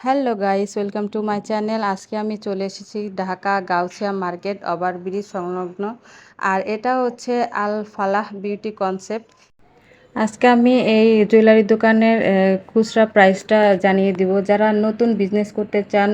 Hello guys, welcome to my channel. আজকে আমি চলে এসেছি ঢাকা গাউছিয়া মার্কেট ওভারব্রিজ সংলগ্ন। আর এটা হচ্ছে আল ফালাহ বিউটি কনসেপ্ট। আজকে আমি এই জুয়েলারি দোকানের খুচরা প্রাইসটা জানিয়ে দিব। যারা নতুন বিজনেস করতে চান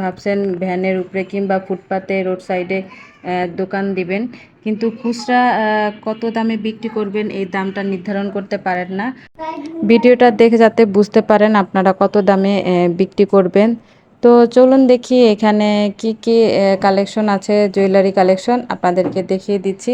ভাবছেন ভ্যানের উপরে কিংবা ফুটপাতে রোড সাইডে দোকান দিবেন, কিন্তু খুচরা কত দামে বিক্রি করবেন এই দামটা নির্ধারণ করতে পারেন না। ভিডিওটা দেখে যাতে বুঝতে পারেন আপনারা কত দামে বিক্রি করবেন। তো চলুন দেখি এখানে কি কি কালেকশন আছে, জুয়েলারি কালেকশন আপনাদেরকে দেখিয়ে দিচ্ছি,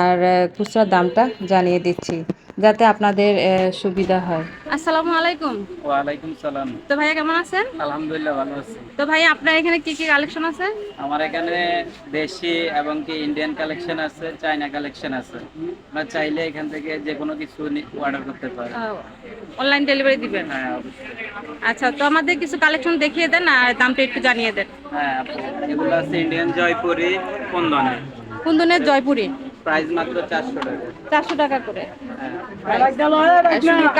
আর খুচরা দামটা জানিয়ে দিচ্ছি। যাতে আপনাদের সুবিধা হয়। আসসালামু আলাইকুম। ওয়ালাইকুম সালাম। তো ভাইয়া কেমন আছেন? আলহামদুলিল্লাহ ভালো আছি। তো ভাই আপনার এখানে কি কি কালেকশন আছে? আমার এখানে দেশি এবং কি ইন্ডিয়ান কালেকশন আছে চাইনা কালেকশন আছে। আপনারা চাইলে এখান থেকে যে কোনো কিছু অর্ডার করতে পারেন। অনলাইন ডেলিভারি দিবেন? হ্যাঁ অবশ্যই। আচ্ছা তো আমাদের কিছু কালেকশন দেখিয়ে দেন আর দামটা একটু জানিয়ে দেন। হ্যাঁ এগুলো আছে ইন্ডিয়ান জয়পুরি কুন্দনে। কুন্দনের জয়পুরি। প্রাইস মাত্র চারশো টাকা। চারশো টাকা করে। হ্যাঁ।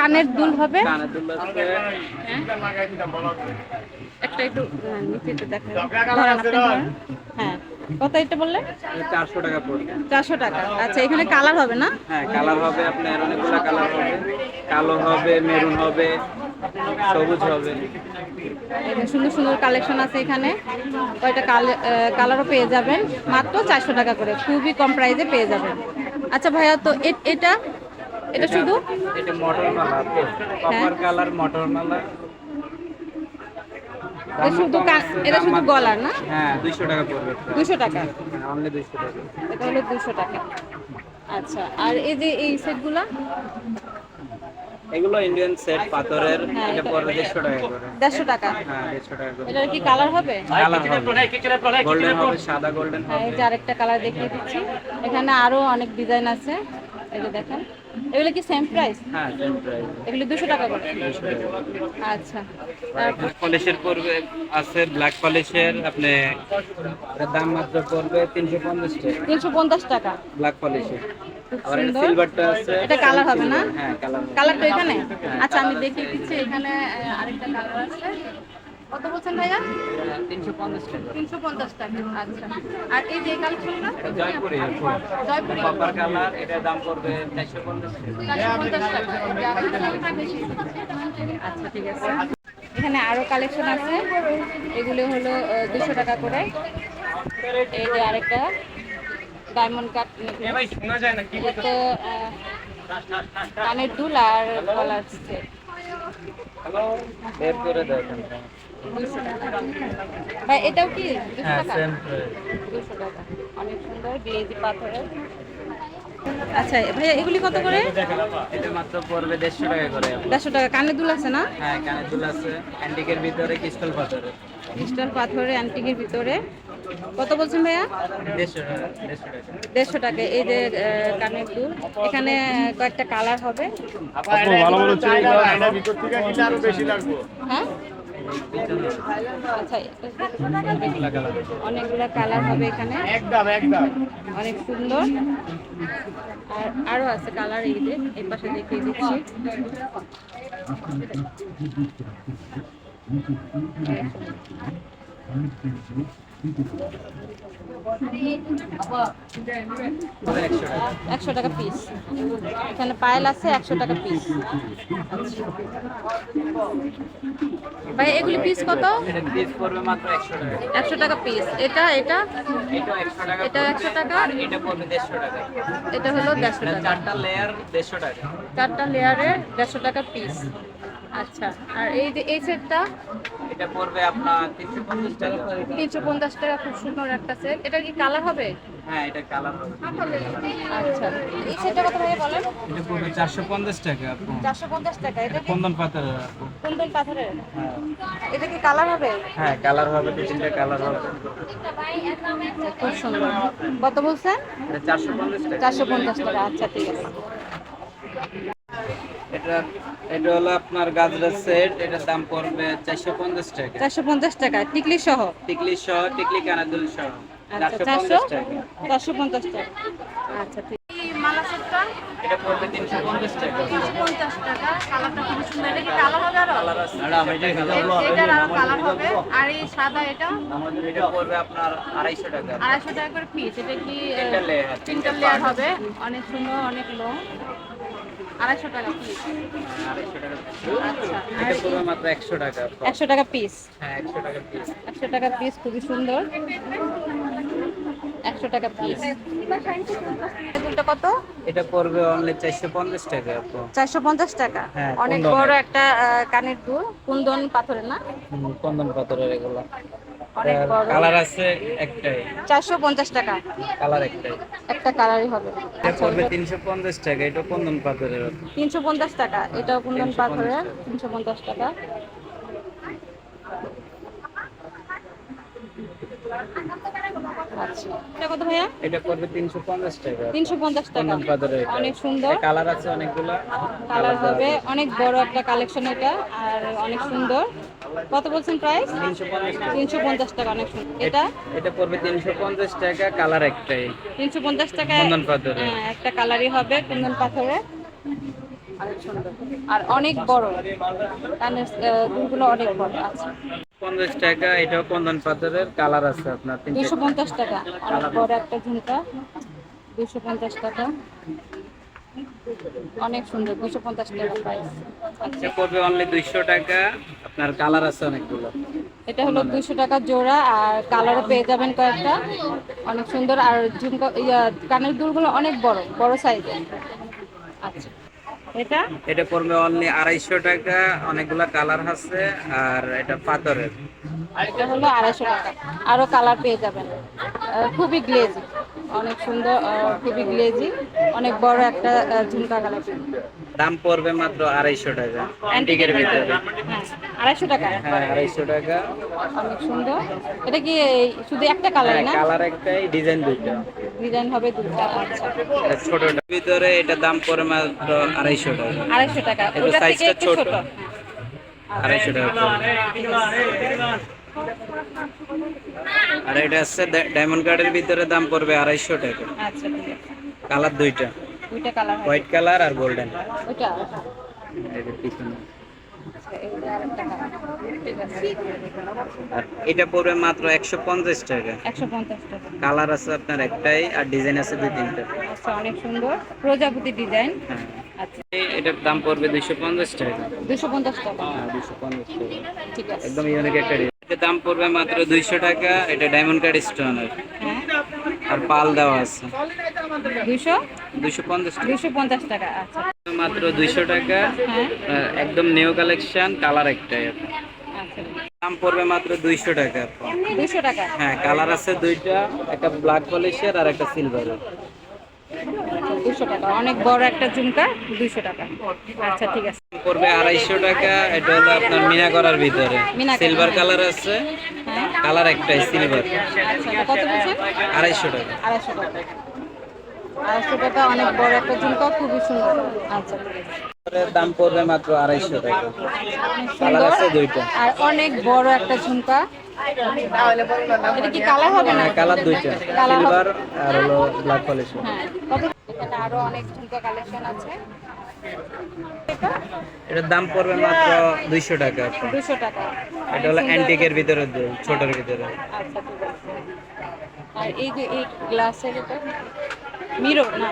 কানের দুল হবে? কানের দুল আছে। একটা একটু হ্যাঁ, নিচে একটু দেখেন। হ্যাঁ। কত এটা বললে? চারশো টাকা পড়বে। চারশো টাকা। আচ্ছা এখানে কালার হবে না? হ্যাঁ কালার হবে আপনার অনেকগুলো কালার হবে। কালো হবে মেরুন হবে। সবুজ হবে। সুন্দর সুন্দর কালেকশন আছে এখানে। কয়টা কালারও পেয়ে যাবেন। মাত্র চারশো টাকা করে খুবই কম প্রাইসে পেয়ে যাবেন। আচ্ছা ভাইয়া তো এটা? এটা শুধু? এটা মটর মালা কপার কালার মটর মালা এটা শুধু এটা শুধু গলার না? হ্যাঁ দুইশো টাকা পড়বে। দুশো টাকা? অনলি দুইশো টাকা। এটা হলো দুশো টাকা। আচ্ছা আর এই যে এই সেটগুলা এগুলো ইন্ডিয়ান সেট পাথরের হ্যাঁ, এটা এটা- পড়বে দেড়শো টাকা করে। দেড়শো টাকা? হ্যাঁ দেড়শো টাকা করে। এটার কি কালার হবে? কালার হবে। গোল্ডেন হবে সাদা গোল্ডেন হ্যাঁ হবে। এই যে আরেকটা কালার দেখিয়ে দিচ্ছি। এখানে আরও অনেক ডিজাইন আছে। এই যে দেখেন। এগুলো কি সেম প্রাইস হ্যাঁ সেম প্রাইস এগুলো দুশো টাকা করে। আচ্ছা। তারপর পলিশের পড়বে আছে ব্ল্যাক পলিশের আপনি দাম মাত্র পড়বে তিনশো পঞ্চাশ টাকা। তিনশো পঞ্চাশ টাকা। ব্ল্যাক পলিশের। আবার এটা সুন্দর। সিলভারটা আছে। এটা কালার হবে না? হ্যাঁ কালার কালার তো এখানে? আচ্ছা আমি দেখিয়ে দিচ্ছি এখানে আরেকটা কালার আছে। কত বলছেন ভাইয়া? তিনশো পঞ্চাশ টাকা। আচ্ছা। আর এই যে কালেকশনটা জয়পুরি জয়পুরি। কপার কালার এটার দাম পড়বে চারশো পঞ্চাশ টাকা। টাকা। আচ্ছা ঠিক আছে। এখানে আরও কালেকশন আছে। এগুলো হলো দুশো টাকা করে। এই যে আরেকটা। ডায়মন্ড কাট এতে আহ, কানের দুল আর গলার set। বের করে দেয় এখান থেকে। ভাই এটাও কি? দুশো হ্যাঁ টাকা? সেম দুশো টাকা। অনেক সুন্দর গ্লেজি পাথরের। আচ্ছা ভাইয়া এগুলি কত করে? এটা মাত্র পড়বে দেড়শো টাকা করে দেড়শো টাকা। কানের দুল আছে না? হ্যাঁ কানের দুল আছে। অ্যান্টিকের ভিতরে ক্রিস্টাল পাথরের। ক্রিস্টাল পাথরের অ্যান্টিকের ভিতরে। কত বলছেন ভাইয়া? দেড়শো টাকা এই যে কানের দুল। এখানে কয়েকটা কালার হবে। হ্যাঁ? আচ্ছা অনেকগুলো কালার হবে এখানে। অনেক সুন্দর। আর আরও আছে কালার এই যে এই পাশে দেখিয়ে দিচ্ছি। একশো টাকা একশো টাকা পিস এখানে পায়েল আছে, একশো টাকা পিস ভাই, এগুলি পিস কত? একশো টাকা পিস এটা এটা? এটা একশো টাকা? এটা হলো দেড়শো টাকা। চারটা লেয়ার দেড়শো টাকা। পিস আচ্ছা আর এই এই সেটটা এটা পড়বে আপনার তিনশো পঞ্চাশ টাকা। তিনশো পঞ্চাশ টাকা খুব সুন্দর একটা সেট এটা কি কালার হবে? হ্যাঁ এটা কালার হবে। আচ্ছা। এই সেটটা কত ভাই বলেন? এটা পড়বে চারশো পঞ্চাশ টাকা আপু। চারশো পঞ্চাশ টাকা। এটা কুন্দন পাথরের আপু। কুন্দন পাথরের? এটা কি কালার হবে? হ্যাঁ কালার হবে দু তিনটা কালার হবে। খুব সুন্দর। কত বলছেন? এটা চারশো পঞ্চাশ টাকা। চারশো পঞ্চাশ টাকা। আচ্ছা ঠিক আছে। এটা এটা হলো আপনার গাজরের সেট এটার দাম পড়বে চারশো পঞ্চাশ টাকা। চারশো পঞ্চাশ টাকা টিকলি সহ? টিকলি সহ টিকলি কানাদুল সহ। আচ্ছা চারশো? চারশো পঞ্চাশ টাকা। চারশো পঞ্চাশ টাকা। আচ্ছা ঠিক। মালা সেটটা এটা পড়বে তিনশো পঞ্চাশ টাকা। তিনশো পঞ্চাশ টাকা কালারটা খুব সুন্দর। এটা কি কালো হবে আরও? কালার আছে। ম্যাডাম এটা কালার এ- কালার হবে। আর এই সাদা এটা? এটা পড়বে আপনার আড়াইশো টাকা। আড়াইশো টাকা করে পিস এটা কি তিনটা layer, তিনটা লেয়ার হবে। অনেক সুন্দর অনেক লং আড়াইশো টাকা পিস আচ্ছা এটা পড়বে মাত্র একশো টাকা একশো টাকা পিস হ্যাঁ একশো টাকা পিস একশো টাকা পিস খুবই সুন্দর। একশো টাকা পিস কত? এটা পড়বে অনলি চারশো পঞ্চাশ টাকা চারশো পঞ্চাশ টাকা। হ্যাঁ, অনেক বড় একটা কানের দুল। কুন্দন পাথরের না? কুন্দন পাথরের এগুলো। কালার আছে একটাই। চারশো পঞ্চাশ টাকা। কালার একটাই। একটা কালারই হবে। এটা পড়বে টাকা এটা পাথরের টাকা কুন্দন পাথরের টাকা। আচ্ছা। এটা কত ভাইয়া? এটা পড়বে তিনশো পঞ্চাশ টাকা। টাকা। পাথরের অনেক সুন্দর। কালার আছে অনেকগুলো। কালার হবে। অনেক বড় একটা কালেকশন এটা আর অনেক সুন্দর। কত বলছেন প্রাইস তিনশো পঞ্চাশ টাকা অনেক এটা? এটা পড়বে তিনশো পঞ্চাশ টাকা কালার একটাই। তিনশো পঞ্চাশ টাকা চন্দন পাথরের। হ্যাঁ একটা কালারই হবে কুন্দন পাথরে অনেক সুন্দর। আর অনেক বড়। কানের দুলগুলো অনেক বড় আচ্ছা। পঞ্চাশ টাকা এটাও চন্দন পাথরের কালার আছে আপনার তিনশো পঞ্চাশ টাকা। অনেক বড় একটা ঝুমকা দুশো পঞ্চাশ টাকা। অনেক সুন্দর দুশো পঞ্চাশ টাকা প্রাইস আচ্ছা পড়বে অনলি দুইশো টাকা। আপনার কালার আছে অনেকগুলো। এটা হলো দুশো টাকা জোড়া আর কালারও পেয়ে যাবেন কয়েকটা। অনেক সুন্দর আর ঝুমকা ইয়া কানের দুলগুলো অনেক বড় বড় সাইজের আচ্ছা। এটা? এটা পড়বে অনলি আড়াইশো টাকা। অনেকগুলা কালার আছে আর এটা পাথরের। এটা হলো আড়াইশো টাকা। আরও কালার পেয়ে যাবেন। খুবই গ্লেজি অনেক সুন্দর খুবই গ্লেজি অনেক বড় একটা ঝুমকা কালেকশন দাম পড়বে মাত্র আড়াইশো টাকা অ্যান্টিকের ভিতরে। হ্যাঁ আড়াইশো টাকা। হ্যাঁ আড়াইশো টাকা। অনেক সুন্দর। এটা কি শুধু একটা কালার না? কালার একটাই ডিজাইন দুইটা। ডিজাইন হবে দুটা আচ্ছা। ছোটটার ভিতরে এটা দাম পড়ে মাত্র আড়াইশো টাকা। আড়াইশো টাকা। এটা একটু ছোট। আড়াইশো টাকা। পড়বে। আর এটা আছে ডায়মন্ড কার্ডের ভিতরে দাম পড়বে আড়াইশো টাকা। আচ্ছা ঠিক আছে। কালার দুইটা। দুইটা কালার হোয়াইট কালার আর গোল্ডেন ওইটা। পিছনে। আচ্ছা আর এটা পড়বে মাত্র একশো পঞ্চাশ টাকা। একশো পঞ্চাশ টাকা। কালার আছে আপনার একটাই আর ডিজাইন আছে দুই তিনটা। আচ্ছা অনেক সুন্দর। প্রজাপতি ডিজাইন। হ্যাঁ। আচ্ছা। এটার দাম পড়বে দুইশো পঞ্চাশ টাকা। দুশো পঞ্চাশ টাকা। হ্যাঁ দুইশো পঞ্চাশ টাকা। ঠিক আছে। একদম ইউনিক একটা দাম পড়বে মাত্র দুইশো টাকা এটা ডায়মন্ড কার্ড স্টোনের আর পাল দেওয়া আছে। দুশো দুইশো পঞ্চাশ দুশো পঞ্চাশ টাকা আচ্ছা। মাত্র দুইশো টাকা। হ্যাঁ। একদম নিউ কালেকশন কালার একটাই। আচ্ছা। দাম পড়বে মাত্র দুইশো টাকা। দুশো টাকা? হ্যাঁ কালার আছে দুইটা একটা ব্ল্যাক পলিশের আর একটা সিলভারের দুশো টাকা। অনেক বড় একটা ঝুমকা দুশো টাকা। আচ্ছা ঠিক আছে। পড়বে আড়াইশো টাকা? এটা হলো আপনার মিনা করার ভিতরে। সিলভার কালার আছে। কালার একটাই সিলভার কত বলছেন? আড়াইশো টাকা। আড়াইশো টাকা। আড়াইশো টাকা অনেক বড় একটা ঝুমকা খুবই সুন্দর। আচ্ছা। দাম পড়বে মাত্র আড়াইশো টাকা। কালার আছে দুইটা। আর অনেক বড় একটা ঝুমকা। এটা কি কালার হবে না? হ্যাঁ কালার দুইটা। সিলভার আর হলো ব্ল্যাক কত এখানে আরও অনেক ঝুমকা কালেকশন আছে। এটা? এটার দাম পড়বে মাত্র দুইশো টাকা দুশো টাকা। এটা হলো অ্যান্টিকের ভিতরে ছোটোর ভিতরে। আচ্ছা ঠিক আছে। আর এই যে এই গ্লাসের এটা? মিরর না?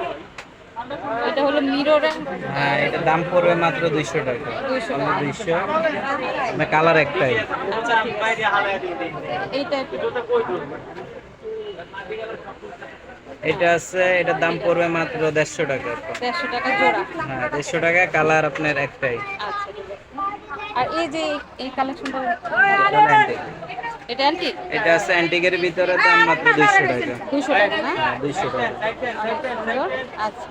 এটা হলো মিররের হ্যাঁ এটার দাম পড়বে মাত্র দুইশো টাকা। দুইশো টাকা। দুইশো। মানে কালার একটাই। আচ্ছা ঠিক আছে। এইটা এটা আছে এটার দাম পড়বে মাত্র দেড়শো টাকা। দেড়শো টাকা জোড়া। হ্যাঁ দেড়শো টাকা কালার আপনার একটাই। আচ্ছা আর এই যে এই- কালেকশনটা এটা আছে অ্যান্টিকের ভিতরে দাম মাত্র দুইশো টাকা। দুশো টাকা না? হ্যাঁ দুইশো টাকা। আচ্ছা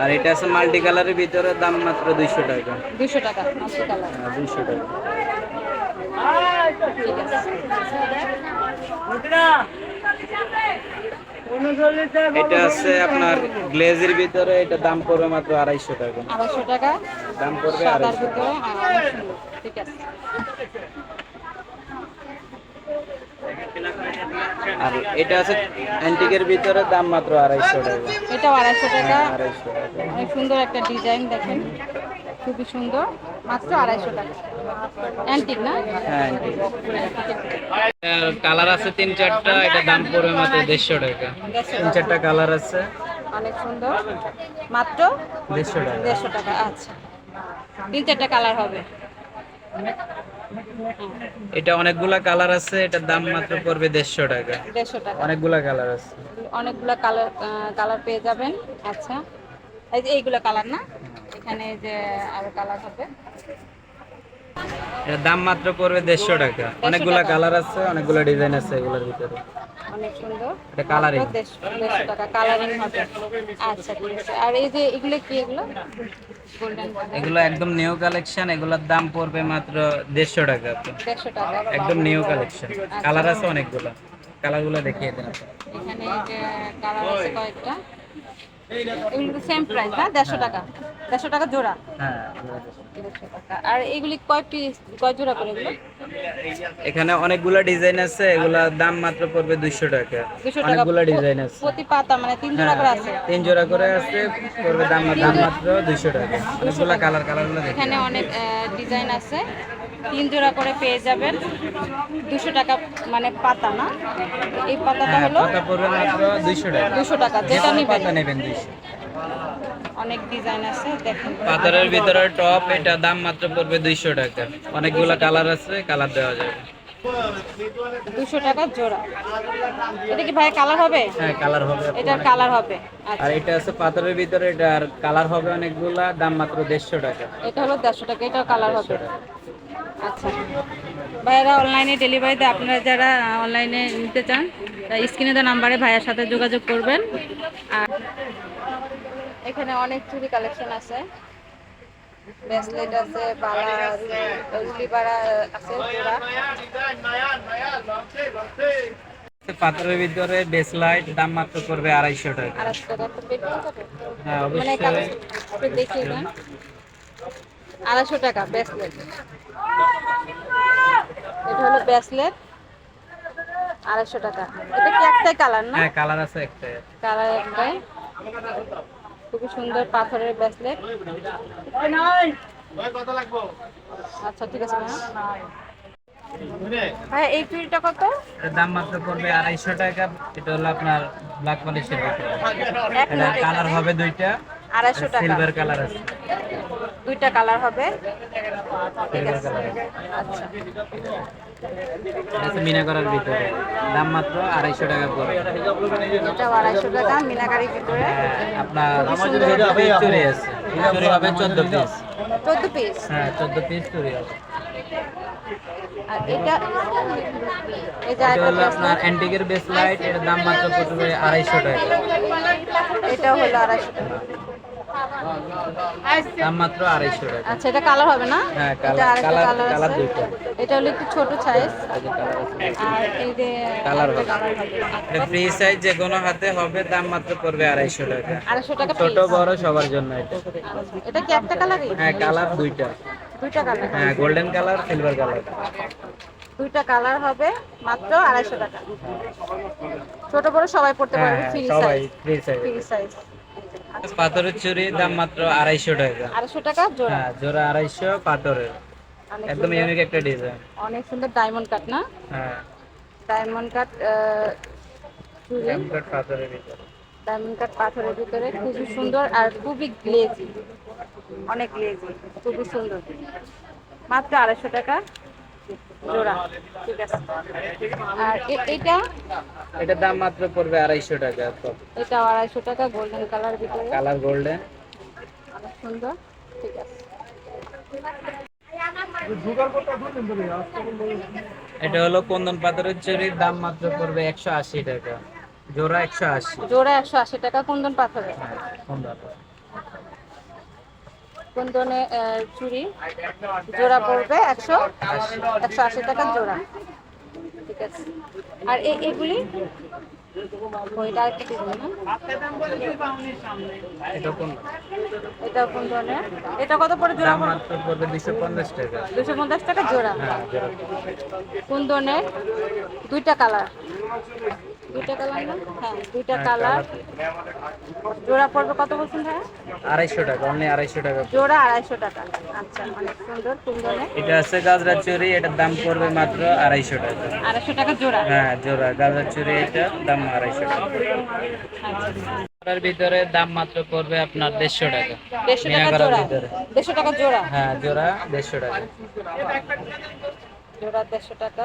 আর এটা আছে মাল্টি কালারের ভিতরে দাম মাত্র দুইশো টাকা। দুশো টাকা মাল্টি কালার। হ্যাঁ দুইশো টাকা ঠিক আছে এটা আছে আপনার গ্লেজের ভিতরে এটা দাম পড়বে মাত্র আড়াইশো টাকা। আড়াইশো টাকা? দাম পড়বে আড়াইশো সুন্দর ঠিক আছে। আর এটা আছে অ্যান্টিকের ভিতরে দাম মাত্র আড়াইশো টাকা। এটাও আড়াইশো টাকা। আড়াইশো টাকা। অনেক সুন্দর একটা ডিজাইন দেখেন। খুবই সুন্দর। মাত্র আড়াইশো টাকা। অ্যান্টিক না? হ্যাঁ কালার আছে তিন চারটা এটা দাম পড়বে মাত্র দেড়শো টাকা। তিন চারটা কালার আছে। অনেক সুন্দর। মাত্র দেড়শো টাকা। দেড়শো টাকা আচ্ছা। তিন চারটা কালার হবে। এটা অনেকগুলা কালার আছে এটার দাম মাত্র পড়বে দেড়শো টাকা। দেড়শো টাকা। অনেকগুলা কালার আছে। অনেকগুলো কালার কালার পেয়ে যাবেন। আচ্ছা। এই যে এইগুলো কালার না? এখানে যে আরও কালার হবে। এটার দাম মাত্র পড়বে দেড়শো টাকা। অনেকগুলা কালার আছে অনেকগুলা ডিজাইন আছে এগুলোর ভিতরে। অনেক সুন্দর। এটা কালারিং মাত্র দেড়শো দেড়শো টাকা কালারিং হবে। আচ্ছা ঠিক আছে। আর এই যে এগুলো কি এগুলো? গোল্ডেন এগুলো একদম নিউ কালেকশন এগুলোর দাম পড়বে মাত্র দেড়শো টাকা। দেড়শো টাকা একদম নিউ কালেকশন কালার আছে অনেকগুলো। কালারগুলো দেখিয়ে দেন এখানে যে কালার আছে কয়েকটা। এগুলো সেম প্রাইস না? দেড়শো টাকা। দেড়শো টাকা জোড়া। হ্যাঁ দেড়শো। দেড়শো টাকা। আর এগুলি কয় পিস কয় জোড়া করে এগুলো? এখানে অনেকগুলো ডিজাইন আছে এগুলার দাম মাত্র পড়বে দুইশো টাকা। দুশো টাকা। অনেকগুলো ডিজাইন আছে। প্রতি পাতা মানে তিন জোড়া করে আছে? তিন জোড়া করে আছে পড়বে দাম দাম মাত্র দুইশো টাকা। অনেকগুলো কালার কালারগুলো এখানে অনেক ডিজাইন আছে। তিন জোড়া করে পেয়ে যাবেন দুশো টাকা মানে পাতা না? এই পাতাটা হলো পাতা পড়বে মাত্র দুইশো টাকা। দুশো টাকা যেটা নেবেন। পাতা নেবেন দুইশো। অনেক ডিজাইন আছে দেখেন। পাথরের ভিতরে টপ এটা দাম মাত্র পড়বে দুইশো টাকা। অনেকগুলো কালার আছে কালার দেওয়া যাবে। দুশো টাকা জোড়া। এটা কি ভাই কালার হবে? হ্যাঁ কালার হবে এটার কালার হবে। আর আচ্ছা। এটা আছে পাথরের ভিতরে এটা আর কালার হবে অনেকগুলা দাম মাত্র দেড়শো টাকা। এটা হলো দেড়শো টাকা এটাও কালার হবে। আচ্ছা। ভাইয়েরা অনলাইনে ডেলিভারিতে আপনারা যারা অনলাইনে নিতে চান স্ক্রিনে দেওয়া নাম্বারে ভাইয়ের সাথে যোগাযোগ করবেন। আর এখানে অনেক চুড়ি কালেকশন আছে। ব্রেসলেট আছে বালা রুলি বাড়া আছে পাথরের ভিতরে বেসলাইট দাম মাত্র পড়বে আড়াইশো টাকা। হ্যাঁ মানে অবশ্যই। আড়াইশো টাকা ব্রেসলেট। এটা হলো ব্রেসলেট। আড়াইশো টাকা। এটা কি একটাই কালার না? হ্যাঁ কালার আছে একটা কালার একটাই। খুবই সুন্দর পাথরের ব্রেসলেট আচ্ছা ঠিক আছে। ভাইয়া। এই চুড়িটা কত? দাম মাত্র পড়বে আড়াইশো টাকা। এটা হলো আপনার ব্ল্যাক পলিশের ভিতরে এক এটা কালার হবে দুইটা। আড়াইশো টাকা। সিলভার কালার আছে। দুইটা কালার হবে। ঠিক আছে। কালার আচ্ছা এটা আছে ভিতরে। দাম মাত্র আড়াইশো টাকা পড়বে এটা আড়াইশো টাকা মিনাকারির ভিতরে হ্যাঁ, আপনার চুরি আছে। চুরি হবে চোদ্দ পিস চোদ্দ পিস হ্যাঁ চোদ্দ পিস চুরি আর এটা? এই এটা হলো আপনার অ্যান্টিকের বেস লাইটের দাম মাত্র পড়বে আড়াইশো টাকা। এটাও হলো আড়াইশো টাকা। দাম মাত্র আড়াইশো টাকা। আচ্ছা এটা কালার হবে না? হ্যাঁ, এটা কালার হলো একটু ছোট সাইজ এই যে আর এই যে Colour হবে। এটা ফ্রি সাইজ যে কোনো হাতে হবে দাম মাত্র পড়বে টাকা। আড়াইশো টাকা ছোট বড় সবার জন্য এটা। এটা কি একটা কালারই হ্যাঁ কালার দুইটা। দুইটা কালার হ্যাঁ গোল্ডেন কালার সিলভার কালার দুইটা কালার হবে মাত্র আড়াইশো টাকা। ছোট বড় সবাই পড়তে হ্যাঁ পারবে হ্যাঁ, free size free size free size পাথরের চুরি দাম মাত্র আড়াইশো টাকা। আড়াইশো টাকা জোড়া? হ্যাঁ জোড়া আড়াইশো পাথরের। একদম ইউনিক একটা ডিজাইন অনেক সুন্দর ডায়মন্ড কাট না? হ্যাঁ। ডায়মন্ড কাট চুড়ি টেম্পলেট পাথরের ভিতরে। ডায়মন্ড কাট পাথরের ভিতরে খুবই সুন্দর আর খুবই গ্লেজি অনেক গ্লেজি খুবই সুন্দর। মাত্র আড়াইশো টাকা। জোড়া ঠিক আছে। আর এটা? এটার দাম মাত্র পড়বে আড়াইশো টাকা এটা আড়াইশো টাকা গোল্ডেন কালার ভিতরে। কালার গোল্ডেন অনেক সুন্দর ঠিক আছে। এটা হলো কুন্দন পাথরের চুরির দাম মাত্র পড়বে একশো আশি টাকা। জোড়া একশো আশি। জোড়া একশো আশি টাকা কুন্দন পাথরে হ্যাঁ কুন্দন চুড়ি জোড়া পড়বে একশো একশো আশি টাকা জোড়া। ঠিক আছে। আর এগুলি? ওইটা একটা ডিজাইন এটা কোন? ধরনের? এটা কত পড়ে জোড়া পড়বে দুশো পঞ্চাশ টাকা। দুশো পঞ্চাশ টাকা জোড়া। হ্যাঁ জোড়া। কোন ধরনের? দুইটা কালার। দুইটা কালার না? হ্যাঁ দুইটা হ্যাঁ, কালার। জোড়া পড়বে কত বলছেন আড়াইশো টাকা অনলি আড়াইশো টাকা। জোড়া আড়াইশো টাকা। আচ্ছা অনেক সুন্দর কোন এটা আছে গাজরা চুরি এটার দাম পড়বে মাত্র আড়াইশো টাকা। আড়াইশো টাকা জোড়া? হ্যাঁ জোড়া গাজরা চুরি এটা দাম আড়াইশো টাকা। আচ্ছা। ভিতরে দাম মাত্র পড়বে আপনার দেড়শো টাকা। দেড়শো টাকা জোড়া। দেড়শো টাকা জোড়া? হ্যাঁ জোড়া দেড়শো টাকা। জোড়া দেড়শো টাকা।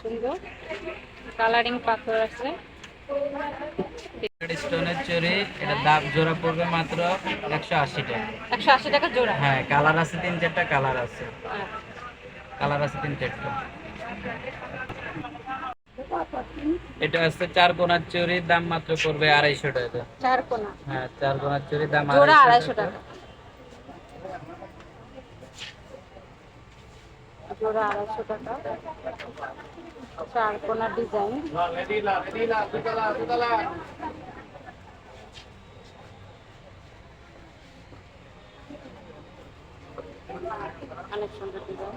সুন্দর। কালারিং পাথর আছে। স্টোনের চুরি এটা দাম জোড়া পড়বে মাত্র একশো আশি টাকা। একশো আশি টাকা জোড়া? হ্যাঁ কালার আছে তিন চারটা কালার আছে। কালার আছে তিন চারটা। এটা হচ্ছে চার কোনার চুরি দাম মাত্র পড়বে আড়াইশো টাকা। চার কোনা হ্যাঁ চার কোনার চুরি দাম আড়াইশো টাকা। জোড়া আড়াইশো টাকা। চার কোনা ডিজাইন। অনেক সুন্দর ডিজাইন।